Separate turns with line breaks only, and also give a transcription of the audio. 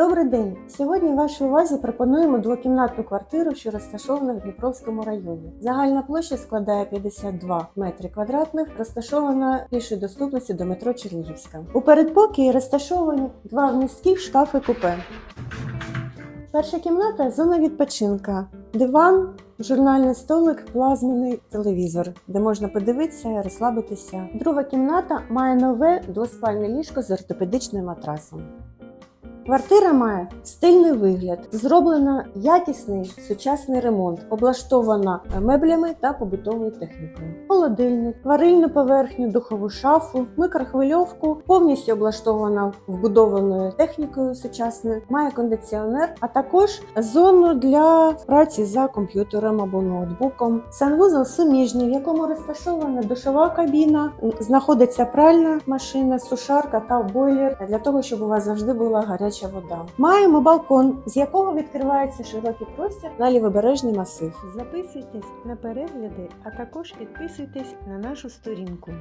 Добрий день! Сьогодні вашій увазі пропонуємо двокімнатну квартиру, що розташована в Дніпровському районі. Загальна площа складає 52 метри квадратних, розташована пішої доступності до метро Чернігівська. У передпокії розташовані два вмістких шкафи купе. Перша кімната зона відпочинка. Диван, журнальний столик, плазмений телевізор, де можна подивитися, розслабитися. Друга кімната має нове двоспальне ліжко з ортопедичним матрасом. Квартира має стильний вигляд, зроблено якісний сучасний ремонт, облаштована меблями та побутовою технікою. Холодильник, варильну поверхню, духову шафу, микрохвильовку, повністю облаштована вбудованою технікою сучасною, має кондиціонер, а також зону для праці за комп'ютером або ноутбуком. Санвузол суміжний, в якому розташована душова кабіна, знаходиться пральна машина, сушарка та бойлер для того, щоб у вас завжди була гаряча вода. Маємо балкон, з якого відкривається широкий простір на лівобережний масив.
Записуйтесь на перегляди, а також підписуйтесь на нашу сторінку.